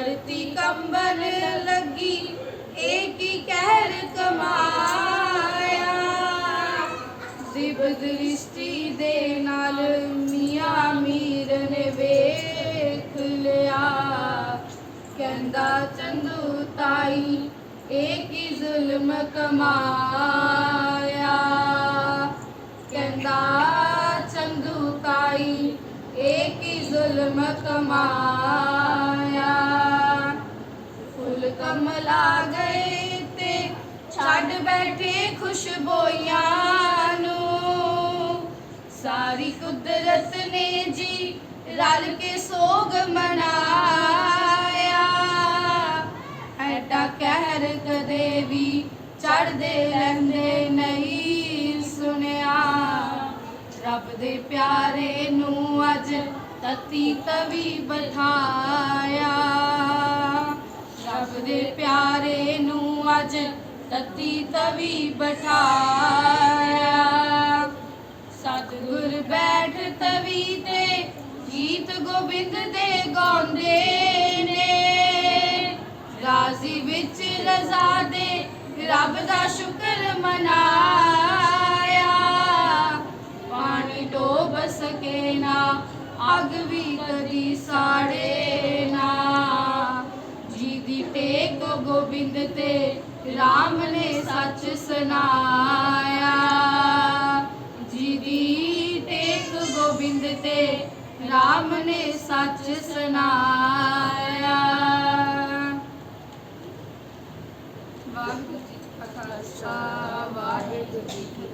धरती कंबन लगी, एक ही कहर कमाया। दिव दृष्टि दे नाल मिया मीर ने वेख लिया। कहंदा, चंदू ताई, एक ही जुल्म कमाया। कहंदा, चंदू ताई, एक ही जुल्म कमाया। ਕਮਲਾ ਗਏ ਤੇ ਛੱਡ ਬੈਠੇ ਖੁਸ਼ਬੋਈਆਂ ਨੂੰ। ਸਾਰੀ ਕੁਦਰਤ ਨੇ ਜੀ ਰਲ ਕੇ ਸੋਗ ਮਨਾਇਆ। ਐਡਾ ਕਹਿਰ ਕਦੇ ਵੀ ਚੜਦੇ ਰਹਿੰਦੇ ਨਹੀਂ ਸੁਣਿਆ। ਰੱਬ ਦੇ ਪਿਆਰੇ ਨੂੰ ਅੱਜ ਤਤੀ ਤਵੀ ਬਿਠਾਇਆ। ਨੂੰ ਤਤੀ ਤਵੀ ਬਠਾਇਆ। ਸਤਿਗੁਰ ਬੈਠ ਤਵੀ ਤੇ ਗੀਤ ਗੋਬਿੰਦ ਦੇ ਗਾਉਂਦੇ ਨੇ। ਰਾਜ਼ੀ ਵਿੱਚ ਰਜ਼ਾ ਦੇ ਰੱਬ ਦਾ ਸ਼ੁਕਰ ਮਨਾਇਆ। ਪਾਣੀ ਡੋਬ ਸਕੇ ਨਾ ਅੱਗ ਵੀ ਕਦੀ ਸਾੜੇ RAM ਨੇ ਸੱਚ ਸੁਨਾਇਆ ਜੀ ਦੀ ਟੇਕ ਗੋਬਿੰਦ ਤੇ RAM ਨੇ ਸੱਚ ਸੁਨਾਇਆ ਵਾਹਿਗੁਰੂ ਜੀ ਕਾ ਖਾਲਸਾ, ਵਾਹਿਗੁਰੂ ਜੀ